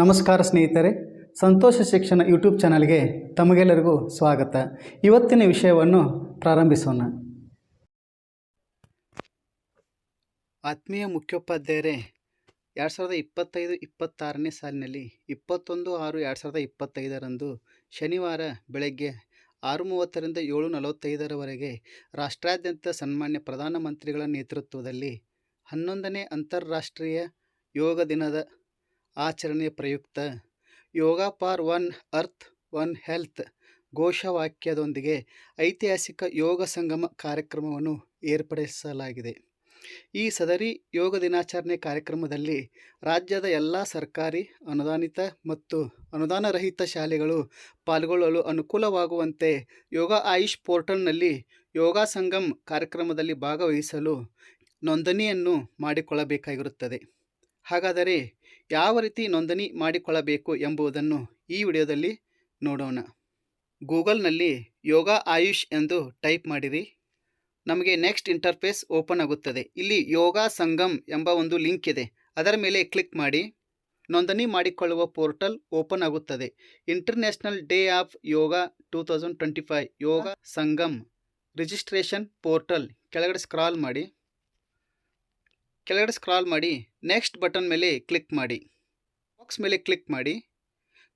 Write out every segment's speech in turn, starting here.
ನಮಸ್ಕಾರ ಸ್ನೇಹಿತರೆ, ಸಂತೋಷ ಶಿಕ್ಷಣ ಯೂಟ್ಯೂಬ್ ಚಾನಲ್ಗೆ ತಮಗೆಲ್ಲರಿಗೂ ಸ್ವಾಗತ. ಇವತ್ತಿನ ವಿಷಯವನ್ನು ಪ್ರಾರಂಭಿಸೋಣ. ಆತ್ಮೀಯ ಮುಖ್ಯೋಪಾಧ್ಯಾಯರೇ, ಎರಡು ಸಾವಿರದ ಇಪ್ಪತ್ತೈದು ಇಪ್ಪತ್ತಾರನೇ ಸಾಲಿನಲ್ಲಿ ಇಪ್ಪತ್ತೊಂದು ಆರು ಎರಡು ಸಾವಿರದ ಇಪ್ಪತ್ತೈದರಂದು ಶನಿವಾರ ಬೆಳಗ್ಗೆ ಆರು ಮೂವತ್ತರಿಂದ ಏಳು ನಲವತ್ತೈದರವರೆಗೆ ರಾಷ್ಟ್ರಾದ್ಯಂತ ಸನ್ಮಾನ್ಯ ಪ್ರಧಾನಮಂತ್ರಿಗಳ ನೇತೃತ್ವದಲ್ಲಿ ಹನ್ನೊಂದನೇ ಅಂತಾರಾಷ್ಟ್ರೀಯ ಯೋಗ ದಿನದ ಆಚರಣೆಯ ಪ್ರಯುಕ್ತ. Yoga for one earth, one health ಘೋಷವಾಕ್ಯದೊಂದಿಗೆ ಐತಿಹಾಸಿಕ ಯೋಗ ಸಂಗಮ ಕಾರ್ಯಕ್ರಮವನ್ನು ಏರ್ಪಡಿಸಲಾಗಿದೆ. ಈ ಸದರಿ ಯೋಗ ದಿನಾಚರಣೆ ಕಾರ್ಯಕ್ರಮದಲ್ಲಿ ರಾಜ್ಯದ ಎಲ್ಲ ಸರ್ಕಾರಿ, ಅನುದಾನಿತ ಮತ್ತು ಅನುದಾನರಹಿತ ಶಾಲೆಗಳು ಪಾಲ್ಗೊಳ್ಳಲು ಅನುಕೂಲವಾಗುವಂತೆ ಯೋಗ ಆಯುಷ್ ಪೋರ್ಟಲ್ನಲ್ಲಿ ಯೋಗ ಸಂಗಮ್ ಕಾರ್ಯಕ್ರಮದಲ್ಲಿ ಭಾಗವಹಿಸಲು ನೋಂದಣಿಯನ್ನು ಮಾಡಿಕೊಳ್ಳಬೇಕಾಗಿರುತ್ತದೆ. ಹಾಗಾದರೆ ಯಾವ ರೀತಿ ನೋಂದಣಿ ಮಾಡಿಕೊಳ್ಳಬೇಕು ಎಂಬುದನ್ನು ಈ ವಿಡಿಯೋದಲ್ಲಿ ನೋಡೋಣ. ಗೂಗಲ್ನಲ್ಲಿ ಯೋಗ ಆಯುಷ್ ಎಂದು ಟೈಪ್ ಮಾಡಿರಿ. ನಮಗೆ ನೆಕ್ಸ್ಟ್ ಇಂಟರ್ಫೇಸ್ ಓಪನ್ ಆಗುತ್ತದೆ. ಇಲ್ಲಿ ಯೋಗ ಸಂಗಮ್ ಎಂಬ ಒಂದು ಲಿಂಕ್ ಇದೆ. ಅದರ ಮೇಲೆ ಕ್ಲಿಕ್ ಮಾಡಿ. ನೋಂದಣಿ ಮಾಡಿಕೊಳ್ಳುವ ಪೋರ್ಟಲ್ ಓಪನ್ ಆಗುತ್ತದೆ. International day of yoga two thousand twenty five yoga Sangam registration portal ಕೆಳಗಡೆ ಸ್ಕ್ರಾಲ್ ಮಾಡಿ. ಕೆಳಗಡೆ ಸ್ಕ್ರಾಲ್ ಮಾಡಿ ನೆಕ್ಸ್ಟ್ ಬಟನ್ ಮೇಲೆ ಕ್ಲಿಕ್ ಮಾಡಿ. ಬಾಕ್ಸ್ ಮೇಲೆ ಕ್ಲಿಕ್ ಮಾಡಿ.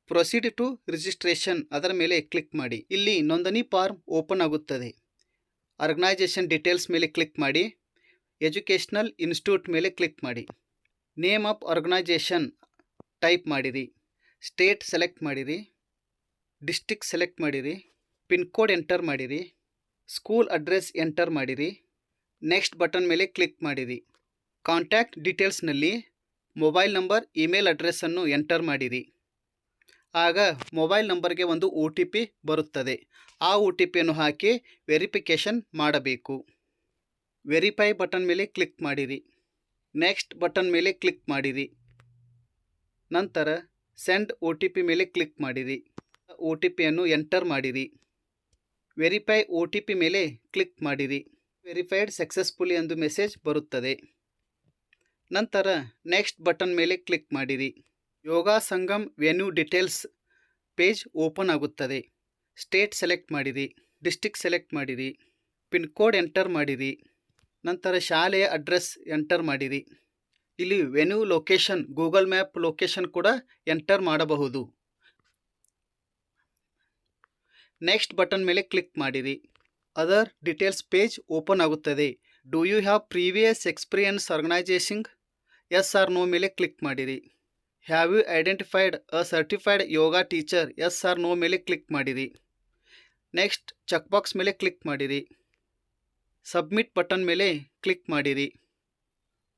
ಪ್ರೊಸೀಡ್ ಟು ರಿಜಿಸ್ಟ್ರೇಷನ್ ಅದರ ಮೇಲೆ ಕ್ಲಿಕ್ ಮಾಡಿ. ಇಲ್ಲಿ ನೋಂದಣಿ ಫಾರ್ಮ್ ಓಪನ್ ಆಗುತ್ತದೆ. ಆರ್ಗನೈಜೇಷನ್ ಡೀಟೇಲ್ಸ್ ಮೇಲೆ ಕ್ಲಿಕ್ ಮಾಡಿ. ಎಜುಕೇಷ್ನಲ್ ಇನ್ಸ್ಟಿಟ್ಯೂಟ್ ಮೇಲೆ ಕ್ಲಿಕ್ ಮಾಡಿ. ನೇಮ್ ಆಫ್ ಆರ್ಗನೈಜೇಷನ್ ಟೈಪ್ ಮಾಡಿರಿ. ಸ್ಟೇಟ್ ಸೆಲೆಕ್ಟ್ ಮಾಡಿರಿ. ಡಿಸ್ಟಿಕ್ ಸೆಲೆಕ್ಟ್ ಮಾಡಿರಿ. ಪಿನ್ ಕೋಡ್ ಎಂಟರ್ ಮಾಡಿರಿ. ಸ್ಕೂಲ್ ಅಡ್ರೆಸ್ ಎಂಟರ್ ಮಾಡಿರಿ. ನೆಕ್ಸ್ಟ್ ಬಟನ್ ಮೇಲೆ ಕ್ಲಿಕ್ ಮಾಡಿರಿ. ಕಾಂಟ್ಯಾಕ್ಟ್ ಡೀಟೇಲ್ಸ್ನಲ್ಲಿ ಮೊಬೈಲ್ ನಂಬರ್, ಇಮೇಲ್ ಅಡ್ರೆಸ್ಸನ್ನು ಎಂಟರ್ ಮಾಡಿರಿ. ಆಗ ಮೊಬೈಲ್ ನಂಬರ್ಗೆ ಒಂದು ಒ ಟಿ ಪಿ ಬರುತ್ತದೆ. ಆ ಒ ಟಿ ಪಿಯನ್ನು ಹಾಕಿ ವೆರಿಫಿಕೇಷನ್ ಮಾಡಬೇಕು. ವೆರಿಫೈ ಬಟನ್ ಮೇಲೆ ಕ್ಲಿಕ್ ಮಾಡಿರಿ. ನೆಕ್ಸ್ಟ್ ಬಟನ್ ಮೇಲೆ ಕ್ಲಿಕ್ ಮಾಡಿರಿ. ನಂತರ ಸೆಂಡ್ ಒ ಟಿ ಪಿ ಮೇಲೆ ಕ್ಲಿಕ್ ಮಾಡಿರಿ. ಒ ಟಿ ಪಿಯನ್ನು ಎಂಟರ್ ಮಾಡಿರಿ. ವೆರಿಫೈ ಒ ಟಿ ಪಿ ಮೇಲೆ ಕ್ಲಿಕ್ ಮಾಡಿರಿ. ವೆರಿಫೈಡ್ ಸಕ್ಸಸ್ಫುಲಿ ಎಂದು ಮೆಸೇಜ್ ಬರುತ್ತದೆ. ನಂತರ ನೆಕ್ಸ್ಟ್ ಬಟನ್ ಮೇಲೆ ಕ್ಲಿಕ್ ಮಾಡಿರಿ. Yoga Sangam venue details page open ಆಗುತ್ತದೆ. ಸ್ಟೇಟ್ ಸೆಲೆಕ್ಟ್ ಮಾಡಿರಿ ಡಿಸ್ಟಿಕ್ ಸೆಲೆಕ್ಟ್ ಮಾಡಿರಿ, ಪಿನ್ ಕೋಡ್ ಎಂಟರ್ ಮಾಡಿರಿ, ನಂತರ ಶಾಲೆಯ ಅಡ್ರೆಸ್ ಎಂಟರ್ ಮಾಡಿರಿ. ಇಲ್ಲಿ venue location, Google map location ಕೂಡ ಎಂಟರ್ ಮಾಡಬಹುದು. ನೆಕ್ಸ್ಟ್ ಬಟನ್ ಮೇಲೆ ಕ್ಲಿಕ್ ಮಾಡಿರಿ. ಅದರ್ ಡಿಟೇಲ್ಸ್ ಪೇಜ್ ಓಪನ್ ಆಗುತ್ತದೆ. Do you have previous experience organisation yes or no ಮೇಲೆ ಕ್ಲಿಕ್ ಮಾಡಿರಿ. Have you identified a certified yoga teacher yes or no ಮೇಲೆ click ಮಾಡಿರಿ. Next check box ಮೇಲೆ click ಮಾಡಿರಿ. Submit button ಮೇಲೆ click ಮಾಡಿರಿ.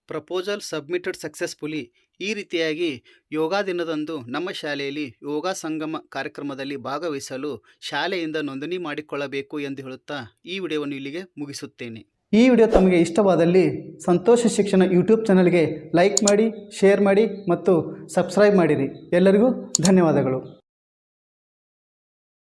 Proposal submitted successfully ಈ ರೀತಿಯಾಗಿ ಯೋಗ ದಿನದಂದು ನಮ್ಮ ಶಾಲೆಯಲ್ಲಿ ಯೋಗ ಸಂಗಮ ಕಾರ್ಯಕ್ರಮದಲ್ಲಿ ಭಾಗವಹಿಸಲು ಶಾಲೆಯಿಂದ ನೋಂದಣಿ ಮಾಡಿಕೊಳ್ಳಬೇಕು ಎಂದು ಹೇಳುತ್ತಾ ಈ ವಿಡಿಯೋವನ್ನು ಇಲ್ಲಿಗೆ ಮುಗಿಸುತ್ತೇನೆ. ಈ ವಿಡಿಯೋ ತಮಗೆ ಇಷ್ಟವಾದಲ್ಲಿ ಸಂತೋಷ ಶಿಕ್ಷಣ ಯೂಟ್ಯೂಬ್ ಚಾನಲ್ಗೆ ಲೈಕ್ ಮಾಡಿ, ಶೇರ್ ಮಾಡಿ ಮತ್ತು ಸಬ್ಸ್ಕ್ರೈಬ್ ಮಾಡಿರಿ. ಎಲ್ಲರಿಗೂ ಧನ್ಯವಾದಗಳು.